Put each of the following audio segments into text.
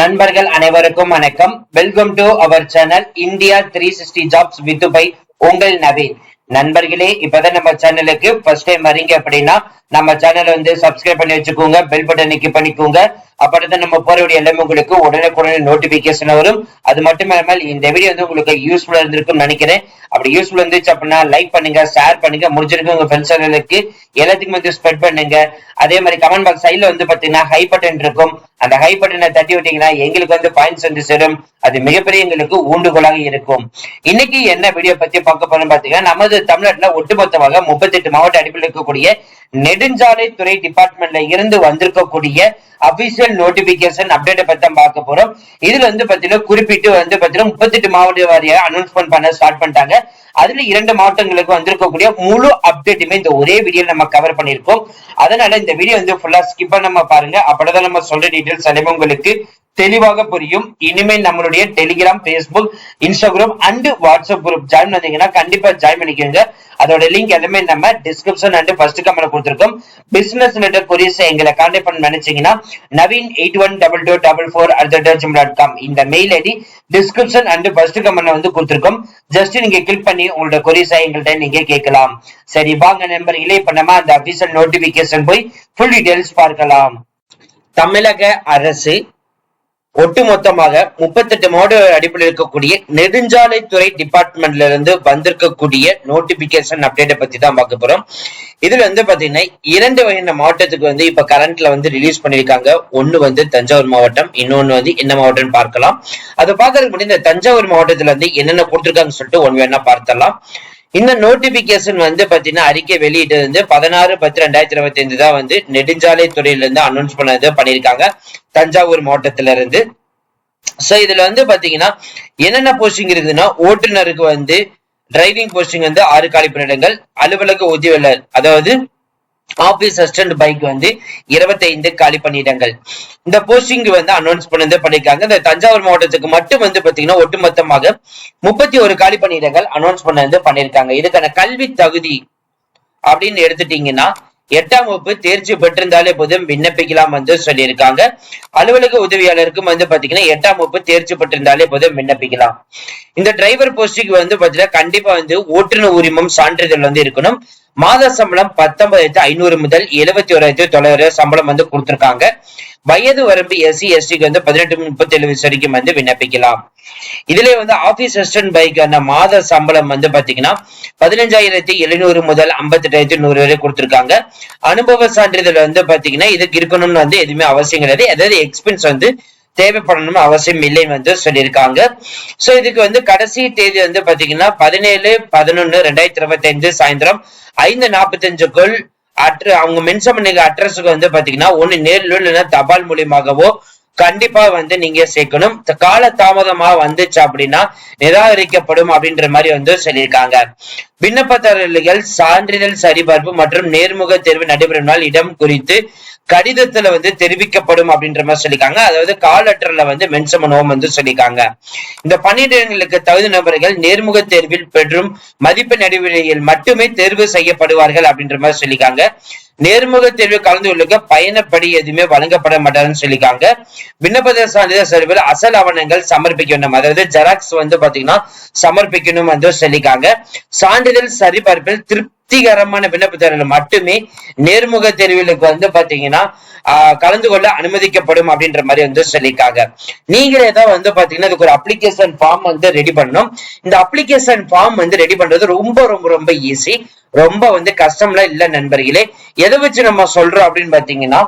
நண்பர்கள் அனைவருக்கும் வணக்கம். Welcome to our channel India three sixty jobs வித்துபை by உங்கள் நவீன். நண்பர்களே இப்பதான் நம்ம சேனலுக்கு ஃபர்ஸ்ட் டைம் வரீங்க அப்படின்னா நம்ம சேனல் வந்து சப்ஸ்கிரைப் பண்ணி வச்சுக்கோங்க பெல் பட்டன் நிக்கி பண்ணிக்கோங்க. அப்பதான் நம்ம போறவுடைய எல்லாமே உங்களுக்கு உடனுக்குடனே நோட்டிபிகேஷன் வரும். அது மட்டும் இல்லாமல் இந்த வீடியோ வந்து உங்களுக்கு யூஸ்ஃபுல்லா இருந்திருக்கும்னு நினைக்கிறேன். அப்படி யூஸ்ஃபுல் இருந்துச்சு அப்படின்னா லைக் பண்ணுங்க ஷேர் பண்ணுங்க முடிஞ்சிருக்கு உங்க ஃப்ரெண்ட்ஸ்களுக்கு எல்லாத்துக்கும் வந்து ஸ்ப்ரெட் பண்ணுங்க. அதே மாதிரி கமெண்ட் பாக்ஸ் சைட்ல வந்து பாத்தீங்கன்னா ஹை பட்டன் இருக்கும். அந்த ஹை பட்டனை தட்டி விட்டீங்கன்னா எங்களுக்கு வந்து பாயிண்ட்ஸ் வந்து சேரும். அது மிகப்பெரிய எங்களுக்கு ஊண்டுகோலாக இருக்கும். இன்னைக்கு என்ன வீடியோ பத்தி பார்க்க போறோம் பாத்தீங்கன்னா நமது தமிழ்நாட்டுல ஒட்டுமொத்தமாக முப்பத்தெட்டு மாவட்ட அடிப்பில் இருக்கக்கூடிய நெடுஞ்சாலைத்துறை டிபார்ட்மெண்ட்ல இருந்து வந்திருக்கக்கூடிய அபிஷியல் நோட்டிபிகேஷன் அப்டேட் பத்தி தான் பார்க்க போறோம். இதுல வந்து பாத்தீங்கன்னா குறிப்பிட்டு வந்து பாத்தீங்கன்னா முப்பத்தெட்டு மாவட்ட வாரியா அனௌன்ஸ்மெண்ட் பண்ண ஸ்டார்ட் பண்ணிட்டாங்க. அதுல இரண்டு மாவட்டங்களுக்கு வந்திருக்கக்கூடிய முழு அப்டேட்டுமே இந்த ஒரே வீடியோ நம்ம கவர் பண்ணிருக்கோம் அதனால இந்த வீடியோ வந்து ஃபுல்லா ஸ்கிப் பண்ணாம பாருங்க. அப்பதான் நம்ம சொல்ற டீட்டெயில்ஸ் எல்லாமே உங்களுக்கு தெளிவாக புரியும். இனிமேல் நம்மளுடைய Telegram Facebook Instagram and WhatsApp group join பண்ணீங்கன்னா கண்டிப்பா ஜாயின் பண்ணிக்கோங்க. அதோட லிங்க் எல்லாமே நம்ம டிஸ்கிரிப்ஷன் அண்ட் ஃபர்ஸ்ட் கமெண்ட் கொடுத்துருக்கோம். பிசினஸ் லெட்டர் கொரியர்ஸ் எங்களை கான்டாக்ட் பண்ண நினைச்சீங்கன்னா Naveen eight one double two double four at dot com இந்த mail ID description and first comment வந்து கொடுத்துருக்கோம். ஜஸ்ட் நீங்க கிளிக் பண்ணி உங்களோட கொரியர்ஸை எங்கள்கிட்ட நீங்க கேட்கலாம். சரி வாங்க நண்பர்களே இப்ப நம்ம அந்த அபிஷியல் நோட்டிபிகேஷன் போய் ஃபுல் டீடைல்ஸ் பார்க்கலாம். தமிழக அரசு ஒட்டுமொத்தமாக முப்பத்தெட்டு மாவட்ட அடிப்படையில் இருக்கக்கூடிய நெடுஞ்சாலைத்துறை டிபார்ட்மெண்ட்ல இருந்து வந்திருக்கக்கூடிய நோட்டிபிகேஷன் அப்டேட்டை பத்தி தான் பார்க்க போறோம். இதுல வந்து பாத்தீங்கன்னா இரண்டு வகையான மாவட்டத்துக்கு வந்து இப்ப கரண்ட்ல வந்து ரிலீஸ் பண்ணிருக்காங்க ஒன்னு வந்து தஞ்சாவூர் மாவட்டம் இன்னொன்னு வந்து என்ன மாவட்டம்னு பார்க்கலாம். அதை பார்க்கறதுக்கு முன்னாடி இந்த தஞ்சாவூர் மாவட்டத்துல வந்து என்னென்ன கொடுத்துருக்காங்கன்னு சொல்லிட்டு ஒன்று வேணா பார்த்தலாம் இந்த நோட்டிபிகேஷன் வந்து பாத்தீங்கன்னா அறிக்கை வெளியிட்டது வந்து பதினாறு பத்து ரெண்டாயிரத்தி இருபத்தி ஐந்து தான் வந்து நெடுஞ்சாலை துறையில இருந்து அனௌன்ஸ் பண்ணது பண்ணியிருக்காங்க. தஞ்சாவூர் மாவட்டத்துல இருந்து சோ இதுல வந்து பாத்தீங்கன்னா என்னென்ன போஸ்டிங் இருக்குதுன்னா ஓட்டுநருக்கு வந்து டிரைவிங் போஸ்டிங் வந்து ஆறு காலி பணியிடங்கள் அலுவலக உதவியாளர் அதாவது ஆபீஸ் அசிஸ்டன்ட் பைக் வந்து இருபத்தைந்து காலி பணியிடங்கள் இந்த போஸ்டிங் வந்து அனௌன்ஸ் பண்ணது பண்ணிருக்காங்க. இந்த தஞ்சாவூர் மாவட்டத்துக்கு மட்டும் வந்து பாத்தீங்கன்னா ஒட்டுமொத்தமாக முப்பத்தி ஒரு காலி பணியிடங்கள் அனௌன்ஸ் பண்ணது பண்ணிருக்காங்க. இதுக்கான கல்வி தகுதி அப்படின்னு எடுத்துட்டீங்கன்னா எட்டாம் வகுப்பு தேர்ச்சி பெற்றிருந்தாலே போதும் விண்ணப்பிக்கலாம் வந்து சொல்லியிருக்காங்க. அலுவலக உதவியாளருக்கும் வந்து பாத்தீங்கன்னா எட்டாம் வகுப்பு தேர்ச்சி பெற்றிருந்தாலே போதும் விண்ணப்பிக்கலாம். இந்த டிரைவர் போஸ்டிக்கு வந்து பாத்தீங்கன்னா கண்டிப்பா வந்து ஓட்டுநர் உரிமம் சான்றிதழ் வந்து இருக்கணும். மாத சம்பளம் பத்தொன்பதாயிரத்தி ஐநூறு முதல் எழுபத்தி ஓராயிரத்தி தொள்ளாயிரம் சம்பளம் வந்து கொடுத்திருக்காங்க. வயது வரம்பு எஸ்சி எஸ்டிக்கு வந்து பதினெட்டு முப்பத்தி ஏழு வயசு வரைக்கும் வந்து விண்ணப்பிக்கலாம். இதுல வந்து ஆபீஸ் அசிஸ்டன்ட் பைக்கான மாத சம்பளம் வந்து பாத்தீங்கன்னா பதினஞ்சாயிரத்தி எழுநூறு முதல் ஐம்பத்தெட்டாயிரத்தி நூறு வரை கொடுத்துருக்காங்க. அனுபவ சான்றிதழ் வந்து பாத்தீங்கன்னா இதுக்கு இருக்கணும்னு வந்து எதுவுமே அவசியம் கிடையாது. அதாவது எக்ஸ்பென்ஸ் வந்து தேவைப்படணும் அவசியம் இல்லைன்னு வந்து சொல்லியிருக்காங்க. சோ இதுக்கு வந்து கடைசி தேதி வந்து பாத்தீங்கன்னா பதினேழு பதினொன்னு ரெண்டாயிரத்தி இருபத்தி அஞ்சு சாயந்தரம் ஐந்து நாற்பத்தஞ்சுக்குள் அட்ர அவங்க மென்ஷன் பண்ணிக்க அட்ரஸுக்கு வந்து பாத்தீங்கன்னா ஒண்ணு நேரில் இல்லைன்னா தபால் மூலியமாகவோ கண்டிப்பா வந்து நீங்க சேர்க்கணும். கால தாமதமா வந்துச்சு அப்படின்னா நிராகரிக்கப்படும் அப்படின்ற மாதிரி வந்து சொல்லியிருக்காங்க. விண்ணப்பதாரர்கள் சான்றிதழ் சரிபார்ப்பு மற்றும் நேர்முக தேர்வு நடைபெறும் நாள் இடம் குறித்து கடிதத்துல வந்து தெரிவிக்கப்படும் அப்படின்ற மாதிரி சொல்லியிருக்காங்க. அதாவது கால் லெட்டர்ல வந்து மென்சமனோம் வந்து சொல்லியிருக்காங்க. இந்த பணியிடங்களுக்கு தகுதி நபர்கள் நேர்முக தேர்வில் பெற்றும் மதிப்பெண் அடிப்படையில் மட்டுமே தேர்வு செய்யப்படுவார்கள் அப்படின்ற மாதிரி சொல்லியிருக்காங்க. நேர்முக தேர்வு கலந்து கொள்ளுக்க பயணப்படி எதுவுமே வழங்கப்பட மாட்டாருன்னு சொல்லியிருக்காங்க. விண்ணப்பத சான்றிதழ் சரிவில் அசல் ஆவணங்கள் சமர்ப்பிக்கணும். அதாவது ஜெராக்ஸ் வந்து பாத்தீங்கன்னா சமர்ப்பிக்கணும் வந்து சொல்லியிருக்காங்க. சான்றிதழ் சரிபார்ப்பில் திருப்தி திருப்திகரமான விண்ணப்பதாரர்கள் மட்டுமே நேர்முக தேர்வுகளுக்கு வந்து பாத்தீங்கன்னா கலந்து கொள்ள அனுமதிக்கப்படும் அப்படின்ற மாதிரி வந்து சொல்லியிருக்காங்க. நீங்களே தான் வந்து பாத்தீங்கன்னா இதுக்கு ஒரு அப்ளிகேஷன் ஃபார்ம் வந்து ரெடி பண்ணணும். இந்த அப்ளிகேஷன் ஃபார்ம் வந்து ரெடி பண்றது ரொம்ப ரொம்ப ரொம்ப ஈஸி ரொம்ப வந்து கஷ்டம்லாம் இல்ல நண்பர்களே. எதை வச்சு நம்ம சொல்றோம் அப்படின்னு பாத்தீங்கன்னா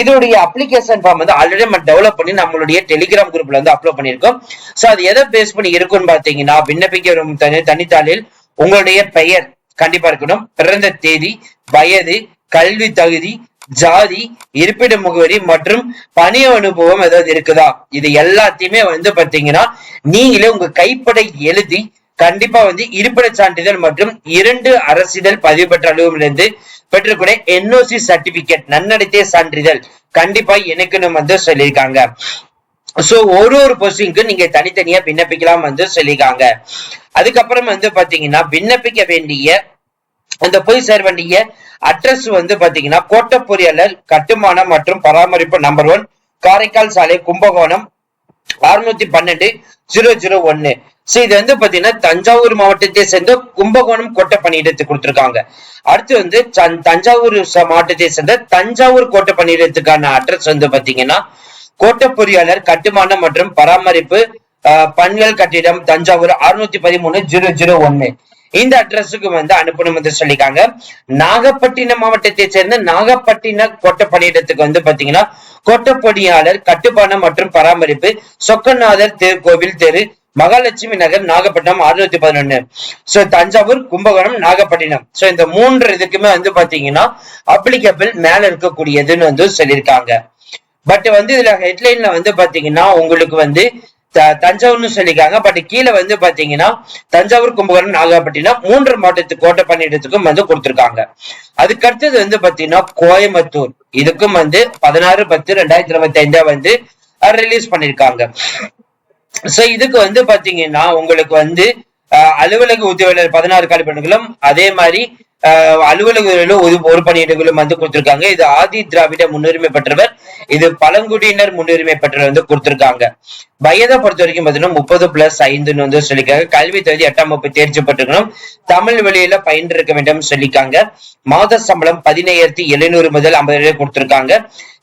இதோடைய அப்ளிகேஷன் ஃபார்ம் வந்து ஆல்ரெடி நம்ம டெவலப் பண்ணி நம்மளுடைய டெலிகிராம் குரூப்ல வந்து அப்லோட் பண்ணிருக்கோம் சோ அது எதை பேஸ் பண்ணி இருக்குன்னு பாத்தீங்கன்னா விண்ணப்பிக்க வரும் தனி தனித்தாளில் உங்களுடைய பெயர் கண்டிப்பா இருக்கணும். பிறந்த தேதி வயது கல்வி தகுதி ஜாதி இருப்பிட முகவரி மற்றும் பணி அனுபவம் ஏதாவது இருக்குதா? இது எல்லாத்தையுமே வந்து பாத்தீங்கன்னா நீங்களே உங்க கைப்படை எழுதி கண்டிப்பா வந்து இருப்பிட சான்றிதழ் மற்றும் இரண்டு அரசிதழ் பதிவு பெற்ற அலுவலிருந்து பெற்றக்கூடிய என்ஓசி சர்டிபிகேட் நன்னடத்தை சான்றிதழ் கண்டிப்பா எனக்குன்னு வந்து சொல்லியிருக்காங்க. சோ ஒரு ஒரு போஸ்டிங்க்கு நீங்க தனித்தனியா விண்ணப்பிக்கலாம் வந்து சொல்லியிருக்காங்க. அதுக்கப்புறம் வந்து பாத்தீங்கன்னா விண்ணப்பிக்க வேண்டிய அந்த போய் சேர வேண்டிய அட்ரஸ் வந்து பாத்தீங்கன்னா கோட்ட பொறியாளர் கட்டுமானம் மற்றும் பராமரிப்பு நம்பர் ஒன் காரைக்கால் சாலை கும்பகோணம் அறுநூத்தி பன்னெண்டு ஜீரோ ஜீரோ ஒன்னு. சோ இது வந்து பாத்தீங்கன்னா தஞ்சாவூர் மாவட்டத்தை சேர்ந்த கும்பகோணம் கோட்டை பணியிடத்துக்கு கொடுத்திருக்காங்க. அடுத்து வந்து தன்- தஞ்சாவூர் மாவட்டத்தை சேர்ந்த தஞ்சாவூர் கோட்டை பணியிடத்துக்கான அட்ரஸ் வந்து பாத்தீங்கன்னா கோட்ட பொறியாளர் கட்டுமானம் மற்றும் பராமரிப்பு பண்கள் கட்டிடம் தஞ்சாவூர் அறுநூத்தி பதிமூணு ஜீரோ ஜீரோ ஒன்னு. இந்த அட்ரஸுக்கு வந்து அனுப்பணும் என்று சொல்லிக்காங்க நாகப்பட்டினம் மாவட்டத்தை சேர்ந்த நாகப்பட்டினம் கோட்ட பணியிடத்துக்கு வந்து பாத்தீங்கன்னா கோட்ட பொறியாளர் கட்டுமானம் மற்றும் பராமரிப்பு சொக்கநாதர் திருக்கோவில் தெரு மகாலட்சுமி நகர் நாகப்பட்டினம் அறுநூத்தி பதினொன்னு. சோ தஞ்சாவூர் கும்பகோணம் நாகப்பட்டினம். சோ இந்த மூன்று இதுக்குமே வந்து பாத்தீங்கன்னா அப்ளிகபிள் மேல இருக்கக்கூடியதுன்னு வந்து சொல்லியிருக்காங்க. பட் வந்து இதுல ஹெட்லைன்ல வந்து பாத்தீங்கன்னா உங்களுக்கு வந்து தஞ்சாவூர்னு சொல்லிருக்காங்க பட் கீழே வந்து பாத்தீங்கன்னா தஞ்சாவூர் கும்பகோணம் நாகப்பட்டினம் மூன்று மாவட்டத்துக்கு கோட்டை பணியிடத்துக்கும் வந்து கொடுத்திருக்காங்க. அதுக்கு அடுத்தது வந்து பாத்தீங்கன்னா கோயம்புத்தூர். இதுக்கும் வந்து பதினாறு பத்து ரெண்டாயிரத்தி இருபத்தி ஐந்தா வந்து ரிலீஸ் பண்ணிருக்காங்க சோ இதுக்கு வந்து பாத்தீங்கன்னா உங்களுக்கு வந்து அலுவலக உதவியாளர் பதினாறு காலிப்பணிகளும் அதே மாதிரி அலுவலகங்களிலும் ஒரு ஒரு பணியிடங்களும் வந்து கொடுத்திருக்காங்க. இது ஆதி திராவிட முன்னுரிமை பெற்றவர் இது பழங்குடியினர் முன்னுரிமை பெற்றவர் வந்து கொடுத்திருக்காங்க. வயதை பொறுத்த வரைக்கும் பாத்தீங்கன்னா முப்பது பிளஸ் ஐந்துன்னு வந்து சொல்லிருக்காங்க கல்வி தகுதி எட்டாம் வகுப்பு தேர்ச்சி பெற்றிருக்கணும் தமிழ் வழியில பயின்று இருக்க வேண்டும் சொல்லிருக்காங்க மாத சம்பளம் பதினையாயிரத்தி எழுநூறு முதல் ஐம்பது கொடுத்திருக்காங்க.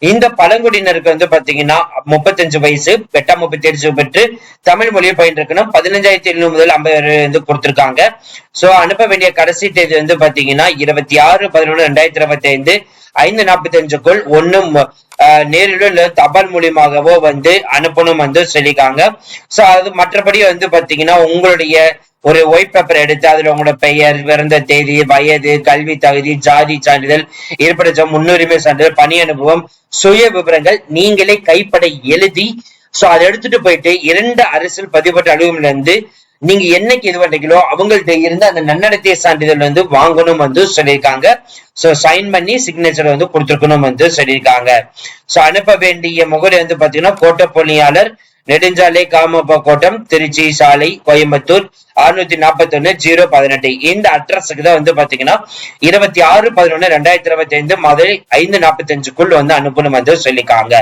இந்த பழங்குடியினருக்கு வந்து பாத்தீங்கன்னா முப்பத்தஞ்சு வயசு எட்டாம் வகுப்பு தேர்ச்சி பெற்று தமிழ் மொழியை பயின்றிருக்கணும். பதினஞ்சாயிரத்தி எழுநூறு முதல் ஐம்பது வந்து கொடுத்திருக்காங்க. சோ அனுப்ப வேண்டிய கடைசி தேதி வந்து பாத்தீங்கன்னா இருபத்தி ஆறு பதினொன்று ரெண்டாயிரத்தி இருபத்தி ஐந்து. ஐந்து நாற்பத்தி அஞ்சுக்குள் ஒன்னும் நேரிலோ தபால் மூலியமாகவோ வந்து அனுப்பணும் வந்து சொல்லிருக்காங்க சோ அது மற்றபடி வந்து பாத்தீங்கன்னா உங்களுடைய ஒரு ஒயிட் பேப்பர் எடுத்து அதுல உங்களோட பெயர் பிறந்த தேதி வயது கல்வி தகுதி ஜாதி சான்றிதழ் ஏற்படுத்த முன்னுரிமை சான்றிதழ் பணி அனுபவம் சுய விவரங்கள் நீங்களே கைப்பட எழுதி சோ அதை எடுத்துட்டு போயிட்டு இரண்டு அரசியல் பதிவுபட்ட அலுவலகம்ல இருந்து நீங்க என்னைக்கு இது பண்றீங்களோ அவங்கள்ட்ட இருந்து அந்த நன்னடத்தை சான்றிதழ் வந்து வாங்கணும் வந்து சொல்லியிருக்காங்க. சோ சைன் பண்ணி சிக்னேச்சர் வந்து கொடுத்துருக்கணும் வந்து சொல்லியிருக்காங்க. சோ அனுப்ப வேண்டிய முகவரி வந்து பாத்தீங்கன்னா கோட்ட பொறியாளர் நெடுஞ்சாலை காமப்பா கோட்டம் திருச்சி சாலை கோயம்புத்தூர் அறுநூத்தி நாற்பத்தி ஒண்ணு ஜீரோ பதினெட்டு. இந்த அட்ரஸுக்கு தான் வந்து பாத்தீங்கன்னா இருபத்தி ஆறு பதினொன்னு ரெண்டாயிரத்தி இருபத்தி ஐந்து மதுரை ஐந்து நாற்பத்தி அஞ்சுக்குள் வந்து அனுப்பணும் வந்து சொல்லிக்காங்க.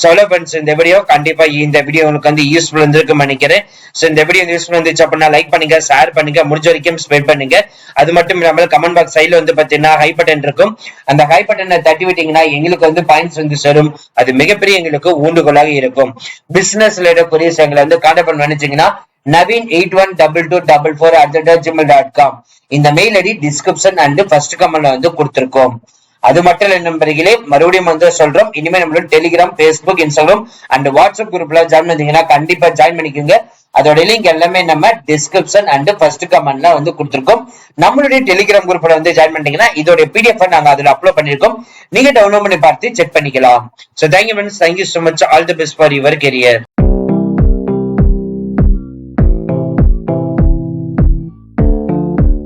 சோலோ ஃப்ரெண்ட்ஸ் இந்த வீடியோ கண்டிப்பா இந்த வீடியோ உங்களுக்கு வந்து யூஸ்ஃபுல் இருந்திருக்கும் நினைக்கிறேன். சோ இந்த வீடியோ யூஸ்ஃபுல் இருந்துச்சு அப்படின்னா லைக் பண்ணுங்க ஷேர் பண்ணுங்க முடிஞ்ச வரைக்கும் ஸ்ப்ரெட் பண்ணுங்க. அது மட்டும் இல்லாமல் கமெண்ட் பாக்ஸ் சைடுல வந்து பாத்தீங்கன்னா ஹை பட்டன் இருக்கும். அந்த ஹை பட்டனை தட்டி விட்டீங்கன்னா எங்களுக்கு வந்து பாயிண்ட்ஸ் வந்து சேரும். அது மிகப்பெரிய எங்களுக்கு ஊண்டுகோலாக இருக்கும். பிசினஸ் ரிலேட்டட் கொரியர்ஸ் எங்களை வந்து கான்டாக்ட் பண்ண நினைச்சீங்கன்னா Naveen eight one double two double four at Gmail dot com இந்த mail ID description and first கமெண்ட்ல வந்து கொடுத்துருக்கோம். அது மட்டும் இல்ல நண்பர்களே மறுபடியும் வந்து சொல்றோம். இனிமே நம்மளோட Telegram Facebook Instagram and WhatsApp குரூப்ல ஜாயின் பண்ணீங்கன்னா கண்டிப்பா ஜாயின் பண்ணிக்கோங்க. அதோட லிங்க் எல்லாமே நம்ம டிஸ்கிரிப்ஷன் அண்ட் ஃபர்ஸ்ட் கமெண்ட்ல வந்து கொடுத்துருக்கோம். நம்மளுடைய டெலிகிராம் குரூப்ல வந்து ஜாயின் பண்ணீங்கன்னா இதோட பிடிஎஃப் நாங்க அதுல அப்லோட் பண்ணிருக்கோம் நீங்க டவுன்லோட் பண்ணி பார்த்து செக் பண்ணிக்கலாம். So thank you friends thank you so much all the best for your career